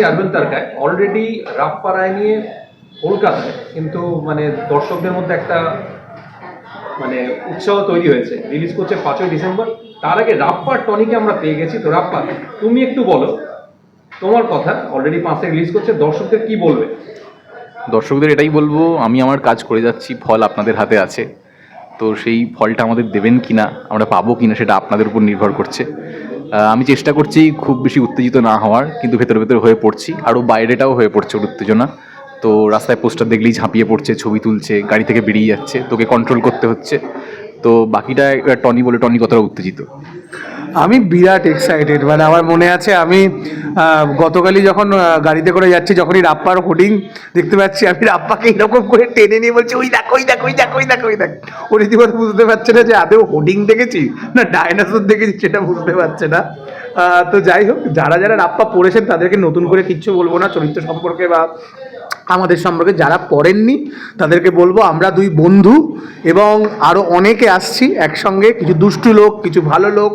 আছি অরবিন্দ তারকায় অলরেডি রাপ্পা রায় নিয়ে কলকাতায়, কিন্তু মানে দর্শকদের মধ্যে একটা মানে উৎসাহ তৈরি হয়েছে। রিলিজ করছে পাঁচই ডিসেম্বর। তার আগে রাপ্পা টনিকে আমরা পেয়ে গেছি। তো রাপ্পা তুমি একটু বলো, তোমার কথা অলরেডি পাঁচে রিলিজ করছে, দর্শকদের কি বলবে? দর্শকদের এটাই বলব, আমি আমার কাজ করে যাচ্ছি, ফল আপনাদের হাতে আছে। তো সেই ফলটা আমাদের দেবেন কিনা, আমরা পাবো কিনা, সেটা আপনাদের উপর নির্ভর করছে। আমি চেষ্টা করছি খুব বেশি উত্তেজিত না হওয়ার, কিন্তু ভেতরে ভেতরে হয়ে পড়ছি। আরও বাইরেটাও হয়ে পড়ছে ওর উত্তেজনা। তো রাস্তায় পোস্টার দেখলেই ঝাঁপিয়ে পড়ছে, ছবি তুলছে, গাড়ি থেকে বেরিয়ে যাচ্ছে, তোকে কন্ট্রোল করতে হচ্ছে। তো বাকিটা টনি বলে টনি কতটা উত্তেজিত। আমি বিরাট এক্সাইটেড মানে আমার মনে আছে আমি গতকালই যখন গাড়িতে করে যাচ্ছি, যখনই রাপ্পার হোর্ডিং দেখতে পাচ্ছি, আমি রাপ্পাকে এরকম করে টেনে নিয়ে বলছি, ওই দেখ ওই দেখ ওই দেখ ওই দেখ ওই দেখ। ও রীতিমতো বুঝতে পারছে না যে আদৌ হোর্ডিং দেখেছি না ডায়নাসোর দেখেছি, সেটা বুঝতে পারছে না। তো যাই হোক, যারা যারা রাপ্পা পড়েছেন, তাদেরকে নতুন করে কিচ্ছু বলব না, চরিত্র সম্পর্কে বা আমাদের সম্পর্কে যারা পড়েননি, তাদেরকে বলব আমরা দুই বন্ধু এবং আরও অনেকে আসছি একসঙ্গে, কিছু দুষ্টু লোক, কিছু ভালো লোক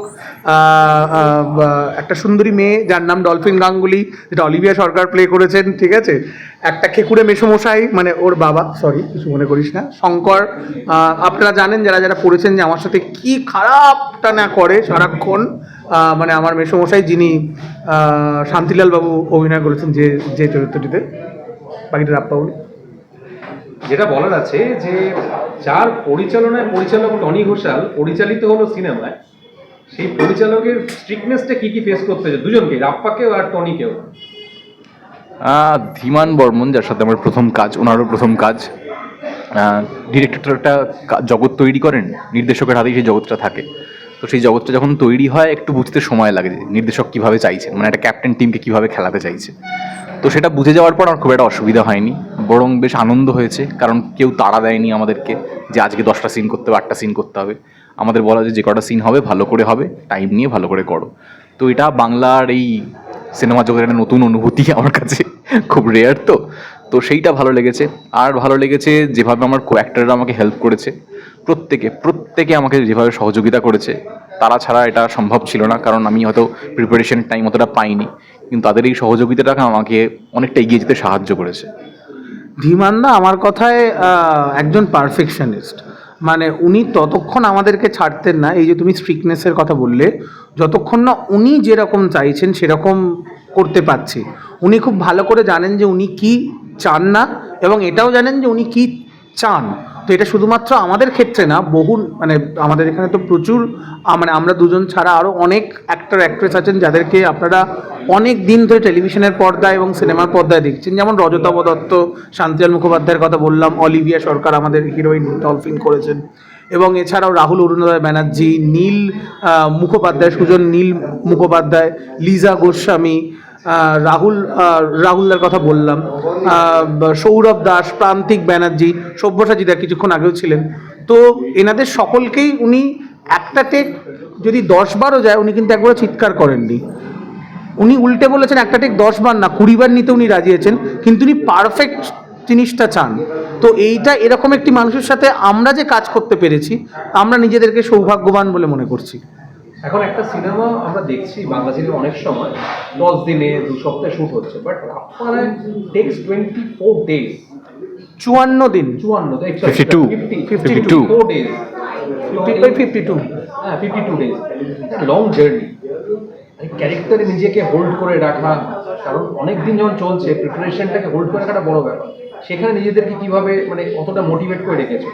একটা সুন্দরী মেয়ে যার নাম ডলফিন গাঙ্গুলি, যেটা অলিভিয়া সরকার প্লে করেছেন, ঠিক আছে? একটা খেকুড়ে মেসমশাই মানে ওর বাবা সরি কিছু মনে করিস না, শঙ্কর আপনারা জানেন যারা যারা পড়েছেন যে আমার সাথে কি খারাপটা না করে সারাক্ষণ মানে আমার মেসমশাই যিনি শান্তিলাল বাবু অভিনয় করেছেন যে যে চরিত্রটিতে। রাপ্পা বলি। যেটা বলার আছে যে যার পরিচালনায় পরিচালক টনি ঘোষাল পরিচালিত হলো সিনেমায় সেই পরিচালকের স্ট্রিকনেসটা কি কি ফেস করতে হয়েছে? দুজনকে রাপ্পাকেও আর টনিকেও। ধীমান বর্মন যার সাথে আমার প্রথম কাজ ওনারও প্রথম কাজ। ডিরেক্টর একটা জগৎ তৈরি করেন নির্দেশকের হাতেই সেই জগৎটা থাকে। তো সেই জগৎটা যখন তৈরি হয়, একটু বুঝতে সময় লাগে নির্দেশক কীভাবে চাইছে মানে একটা ক্যাপ্টেন টিমকে কীভাবে খেলাতে চাইছে। তো সেটা বুঝে যাওয়ার পর আমার খুব একটা অসুবিধা হয়নি। বরং বেশ আনন্দ হয়েছে, কারণ কেউ তাড়া দেয়নি আমাদেরকে যে আজকে দশটা সিন করতে হবে, আটটা সিন করতে হবে। আমাদের বলা যে যে কটা সিন হবে, ভালো করে হবে টাইম নিয়ে ভালো করে করো। তো এটা বাংলার এই সিনেমা জগতের একটা নতুন অনুভূতি আমার কাছে খুব রেয়ার তো। তো সেইটা ভালো লেগেছে। আর ভালো লেগেছে যেভাবে আমার কো অ্যাক্টাররা আমাকে হেল্প করেছে। প্রত্যেকে প্রত্যেকে আমাকে যেভাবে সহযোগিতা করেছে, তারা ছাড়া এটা সম্ভব ছিল না, কারণ আমি হয়তো প্রিপারেশন টাইম অতটা পাইনি। কিন্তু তাদের এই সহযোগিতাটা আমাকে অনেকটা এগিয়ে যেতে সাহায্য করেছে। ধীমানদা আমার কথায় একজন পারফেকশনিস্ট মানে উনি ততক্ষণ আমাদেরকে ছাড়তেন না, এই যে তুমি স্ট্রিকনেসের কথা বললে, যতক্ষণ না উনি যেরকম চাইছেন, সেরকম করতে পারছি। উনি খুব ভালো করে জানেন যে উনি কি চান না, এবং এটাও জানেন যে উনি কি চান। তো এটা শুধুমাত্র আমাদের ক্ষেত্রে না, বহু মানে আমাদের এখানে তো প্রচুর মানে আমরা দুজন ছাড়া আরও অনেক অ্যাক্টর অ্যাক্ট্রেস আছেন যাদেরকে আপনারা অনেক দিন ধরে টেলিভিশনের পর্দায় এবং সিনেমার পর্দায় দেখছেন। যেমন রজতাভ দত্ত, শান্তিয়াল মুখোপাধ্যায়ের কথা বললাম, অলিভিয়া সরকার আমাদের হিরোইন ডলফিন করেছেন। এবং এছাড়াও রাহুল অরুণোদয় ব্যানার্জি, নীল মুখোপাধ্যায়, সুজন নীল মুখোপাধ্যায়, লিজা গোস্বামী রাহুল রাহুলদার কথা বললাম। সৌরভ দাস, প্রান্তিক ব্যানার্জি সব্যসাচীদা কিছুক্ষণ আগেও ছিলেন। তো এনাদের সকলকেই উনি একটা টেক যদি দশ বারও যায়, উনি কিন্তু একবারও চিৎকার করেননি। উনি উল্টে বলেছেন একটা টেক দশ বার না, কুড়ি বার নিতে উনি রাজি আছেন, কিন্তু উনি পারফেক্ট জিনিসটা চান। তো এইটা এরকম একটি মানুষের সাথে আমরা যে কাজ করতে পেরেছি, আমরা নিজেদেরকে সৌভাগ্যবান বলে মনে করছি। এখন একটা সিনেমা আমরা দেখছি বাংলা সিনেমা অনেক সময় দশ দিনে দু সপ্তাহে শুট হচ্ছে বাট রাপ্পারায় টেক্স টোয়েন্টি ফোর ডেজ চুয়ান্ন দিন। চুয়ান্ন 52, 52 ফোর ডেজ ফিফটি টু হ্যাঁ fifty two days long journey ক্যারেক্টারে নিজেকে হোল্ড করে রাখা কারণ অনেক দিন যখন চলছে প্রিপারেশনটাকে হোল্ড করে রাখাটা বড় ব্যাপার। সেখানে নিজেদেরকে কীভাবে মানে কতটা মোটিভেট করে রেখেছো?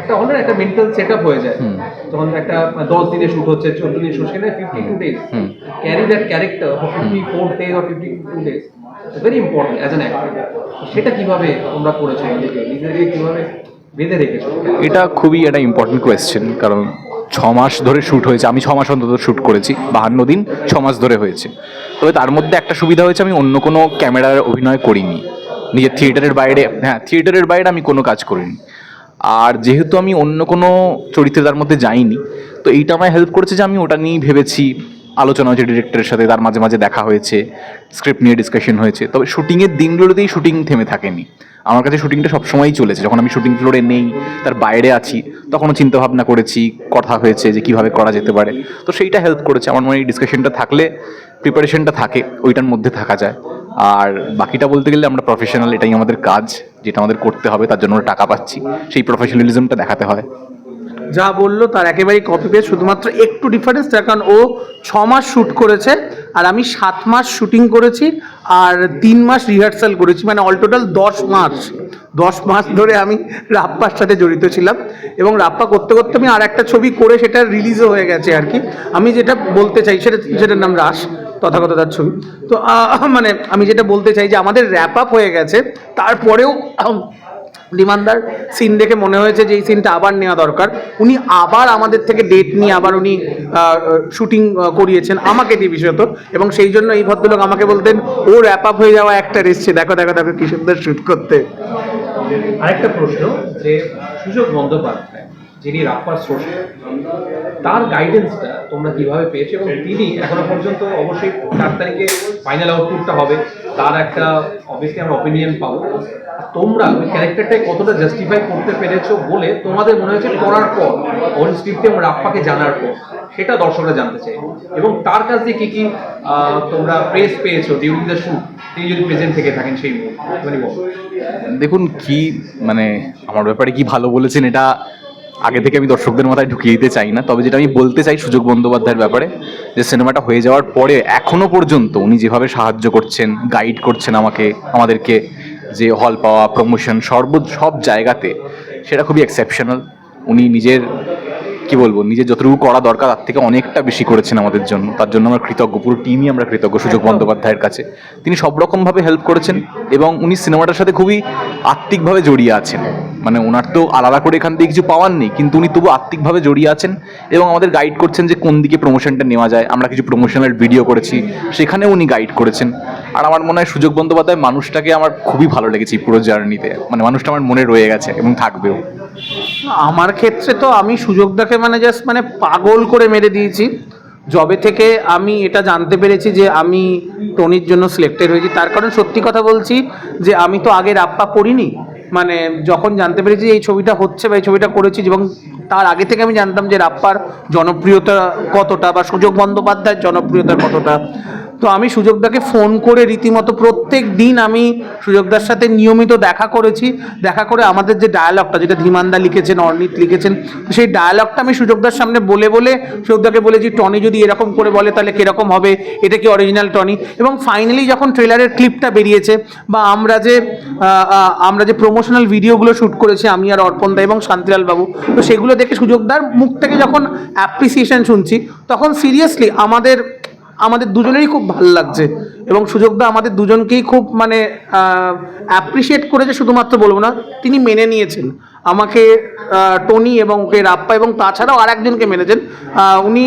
একটা হলে একটা মেন্টাল সেট আপ হয়ে যায়। তখন একটা দশ দিনে শুট হচ্ছে চোদ্দ দিন শুট সেখানে fifty two days. Carry that character fifty four days or fifty two days very important as an actor সেটা কীভাবে তোমরা করেছ নিজেদেরকে কীভাবে বেঁধে রেখেছো? এটা খুবই একটা ইম্পর্টেন্ট কোয়েশ্চেন কারণ ছ মাস ধরে শ্যুট হয়েছে। আমি ছ মাস অন্তত শ্যুট করেছি বাহান্ন দিন ছ মাস ধরে হয়েছে। তবে তার মধ্যে একটা সুবিধা হয়েছে আমি অন্য কোনো ক্যামেরার অভিনয় করিনি। নিজের থিয়েটারের বাইরে হ্যাঁ থিয়েটারের বাইরে আমি কোনো কাজ করিনি। আর যেহেতু আমি অন্য কোনো চরিত্রে তার মধ্যে যাইনি, তো এইটা আমায় হেল্প করেছে যে আমি ওটা নিয়েই ভেবেছি। আলোচনা হয়েছে ডিরেক্টরের সাথে, তার মাঝে মাঝে দেখা হয়েছে স্ক্রিপ্ট নিয়ে ডিসকাশন হয়েছে। তবে শুটিংয়ের দিনগুলোতেই শুটিং থেমে থাকেনি। আমার কাছে শুটিংটা সবসময়ই চলেছে। যখন আমি শুটিং ফ্লোরে নেই, তার বাইরে আছি, তখনও চিন্তাভাবনা করেছি, কথা হয়েছে যে কীভাবে করা যেতে পারে। তো সেইটা হেল্প করেছে। আমার মনে হয় ডিসকাশনটা থাকলে প্রিপারেশনটা থাকে, ওইটার মধ্যে থাকা যায়। আর বাকিটা বলতে গেলে আমরা প্রফেশনাল এটাই আমাদের কাজ, যেটা আমাদের করতে হবে, তার জন্য টাকা পাচ্ছি। সেই প্রফেশনালিজমটা দেখাতে হয়। যা বলল তার একেবারেই কপি পেয়ে শুধুমাত্র একটু ডিফারেন্স কারণ ও ছ মাস শ্যুট করেছে, আর আমি সাত মাস শুটিং করেছি, আর তিন মাস রিহার্সাল করেছি মানে অল টোটাল দশ মাস। দশ মাস ধরে আমি রাপ্পার সাথে জড়িত ছিলাম এবং রাপ্পা করতে করতে আমি আর একটা ছবি করে সেটা রিলিজও হয়ে গেছে আর কি। আমি যেটা বলতে চাই, সেটা যেটার নাম রাস তথাগত তার ছবি। তো মানে আমি যেটা বলতে চাই যে আমাদের র্যাপ আপ হয়ে গেছে, তারপরেও ডিমান্দার সিন দেখে মনে হয়েছে যে এই সিনটা আবার নেওয়া দরকার। উনি আবার আমাদের থেকে ডেট নিয়ে আবার উনি শুটিং করিয়েছেন আমাকে দিয়ে বিশেষত। এবং সেই জন্য এই ভদ্রলোক আমাকে বলতেন, ও র্যাপ আপ হয়ে যাওয়া একটা এসছে, দেখো দেখো দেখো কি সুন্দর শুট করতে। আরেকটা প্রশ্ন যে সুযোগ বন্দ্যোপাধ্যায়, যিনি রাপ্পার সোর্স তার গাইডেন্সটা তোমরা কীভাবে পেয়েছ এবং তিনি এখনও পর্যন্ত অবশ্যই চার তারিখে ফাইনাল আউটপুটটা হবে, তার একটা অবভিয়াসলি আমরা অপিনিয়ন পাবো। তোমরা ওই ক্যারেক্টারটাই কতটা জাস্টিফাই করতে পেরেছ বলে তোমাদের মনে হয়েছে করার পর অন স্ক্রিপ্টে রাপ্পাকে জানার পর। সেটা দর্শকরা জানতে চাই এবং তার কাছ দিয়ে কি কি তোমরা প্রেস পেয়েছ ডিউরিং দ্য শুট তিনি যদি প্রেজেন্ট থেকে থাকেন সেই মানে দেখুন, কি মানে আমার ব্যাপারে কি ভালো বলেছেন এটা আগে থেকে আমি দর্শকদের মাথায় ঢুকিয়ে দিতে চাই না। তবে যেটা আমি বলতে চাই সুযোগ বন্দ্যোপাধ্যায়ের ব্যাপারে, যে সিনেমাটা হয়ে যাওয়ার পরে, এখনও পর্যন্ত উনি যেভাবে সাহায্য করছেন গাইড করছেন আমাকে, আমাদেরকে, যে হল পাওয়া প্রমোশন সর্ব, সব জায়গাতে, সেটা খুবই এক্সেপশনাল উনি নিজের কি বলব নিজে যতটুকু করা দরকার তার থেকে অনেকটা বেশি করেছেন আমাদের জন্য। তার জন্য আমরা কৃতজ্ঞ পুরো টিমই আমরা কৃতজ্ঞ সুযোগ বন্দ্যোপাধ্যায়ের কাছে। তিনি সব রকমভাবে হেল্প করেছেন এবং উনি সিনেমাটার সাথে খুবই আত্মিকভাবে জড়িয়ে আছেন। মানে ওনার তো আলাদা করে এখান থেকে কিছু পাওয়ার নেই কিন্তু উনি তবু আত্মিকভাবে জড়িয়ে আছেন এবং আমাদের গাইড করছেন যে কোন দিকে প্রমোশনটা নেওয়া যায়। আমরা কিছু প্রমোশনাল ভিডিও করেছি সেখানে উনি গাইড করেছেন। আর আমার মনে হয় সুযোগ বন্দ্যোপাধ্যায় মানুষটাকে আমার খুবই ভালো লেগেছে পুরো জার্নিতে মানে মানুষটা আমার মনে রয়ে গেছে এবং থাকবেও। আমার ক্ষেত্রে তো আমি সুযোগটাকে মানে জাস্ট মানে পাগল করে মেরে দিয়েছি। জবে থেকে আমি এটা জানতে পেরেছি যে আমি টনির জন্য সিলেক্টেড হয়েছি। তার কারণ সত্যি কথা বলছি যে আমি তো আগে রাপ্পা করিনি মানে যখন জানতে পেরেছি যে এই ছবিটা হচ্ছে বা এই ছবিটা করেছি এবং তার আগে থেকে আমি জানতাম যে রাপ্পার জনপ্রিয়তা কতটা বা সুযোগ বন্দ্যোপাধ্যায়ের জনপ্রিয়তা কতটা। তো আমি সুযোগদাকে ফোন করে রীতিমতো প্রত্যেক দিন আমি সুযোগদার সাথে নিয়মিত দেখা করেছি। দেখা করে আমাদের যে ডায়ালগটা যেটা ধীমানদা লিখেছেন অর্নিত লিখেছেন সেই ডায়ালগটা আমি সুযোগদার সামনে বলে বলে সুযোগদাকে বলেছি, টনি যদি এরকম করে বলে, তাহলে কীরকম হবে? এটা কি অরিজিনাল টনি? এবং ফাইনালি যখন ট্রেলারের ক্লিপটা বেরিয়েছে বা আমরা যে আমরা যে প্রমোশনাল ভিডিওগুলো শ্যুট করেছি, আমি আর অর্পণ দা এবং শান্তিলাল বাবু, তো সেগুলো দেখে সুযোগদার মুখ থেকে যখন অ্যাপ্রিসিয়েশন শুনছি, তখন সিরিয়াসলি আমাদের আমাদের দুজনেরই খুব ভালো লাগছে। এবং সুযোগদা আমাদের দুজনকেই খুব মানে অ্যাপ্রিসিয়েট করেছে শুধুমাত্র বলব না তিনি মেনে নিয়েছেন। আমাকে টনি এবং ওকে রাপ্পা এবং তাছাড়াও আর একজনকে মেনেছেন উনি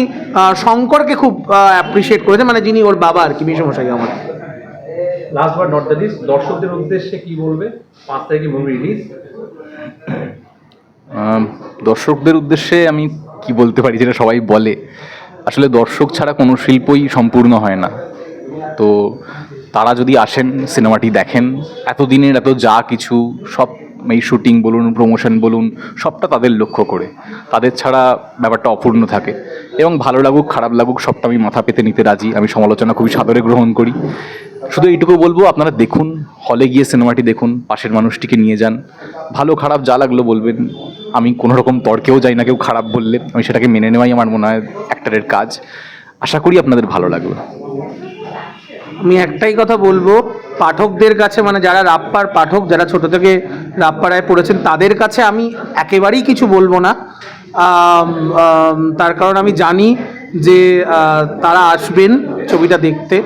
শঙ্করকে খুব অ্যাপ্রিসিয়েট করেছেন মানে যিনি ওর বাবা আর কি বিশ্বমশাই আমার। Last but not the least দর্শকদের উদ্দেশ্যে কি বলবে? পাঁচ তারিখে মুভি রিলিজ দর্শকদের উদ্দেশ্যে আমি কি বলতে পারি যেটা সবাই বলে? আসলে দর্শক ছাড়া কোনো শিল্পই সম্পূর্ণ হয় না। তো তারা যদি আসেন সিনেমাটি দেখেন, এতদিনের এত যা কিছু, সব এই শুটিং বলুন প্রমোশন বলুন, সবটা তাদের লক্ষ্য করে। তাদের ছাড়া ব্যাপারটা অপূর্ণ থাকে এবং ভালো লাগুক, খারাপ লাগুক, সবটা আমি মাথা পেতে নিতে রাজি। আমি সমালোচনা খুবই সাদরে গ্রহণ করি। শুধু এইটুকু বলব, আপনারা দেখুন হলে গিয়ে সিনেমাটি দেখুন, পাশের মানুষটিকে নিয়ে যান। ভালো খারাপ যা লাগল বলবেন আমি কোনো রকম তর্কেও যাই না কেউ খারাপ বললে, আমি সেটাকে মেনে নেওয়াই আমার মনে হয় অ্যাক্টারের কাজ। আশা করি আপনাদের ভালো লাগবে। আমি একটাই কথা বলব, পাঠকদের কাছে মানে যারা রাপ্পার পাঠক, যারা ছোট থেকে রাপ্পারায় পড়েছেন, তাদের কাছে আমি একেবারেই কিছু বলব না। তার কারণ আমি জানি যে তারা আসবেন ছবিটা দেখতে।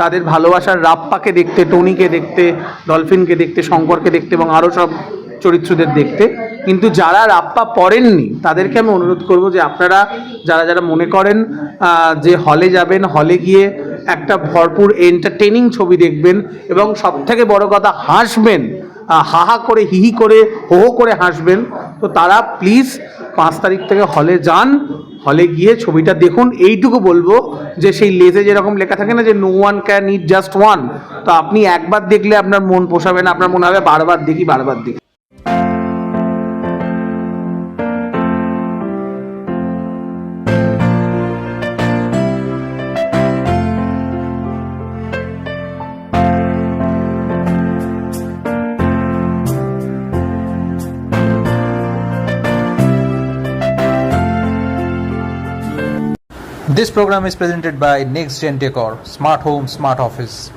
তাদের ভালোবাসার রাপ্পাকে দেখতে, টনিকে দেখতে, ডলফিনকে দেখতে, শঙ্করকে দেখতে এবং আরও সব চরিত্রদের দেখতে। কিন্তু যারা রাপ্পা পড়েননি তাদেরকে আমি অনুরোধ করব যে আপনারা যারা যারা মনে করেন যে হলে যাবেন হলে গিয়ে একটা ভরপুর এন্টারটেনিং ছবি দেখবেন এবং সব থেকে বড় কথা হাসবেন। আহ, হা হা করে হিহি করে হো করে হাসবেন। তো তারা প্লিজ পাঁচ তারিখ থেকে হলে যান হলে গিয়ে ছবিটা দেখুন। এইটুকু বলব যে সেই লেজে যেরকম লেখা থাকে না যে no one can it just one তো আপনি একবার দেখলে আপনার মন পোষাবে না আপনার মনে হবে বারবার দেখি বারবার দেখি। This program is presented by Next Gen Decor, Smart Home, Smart Office.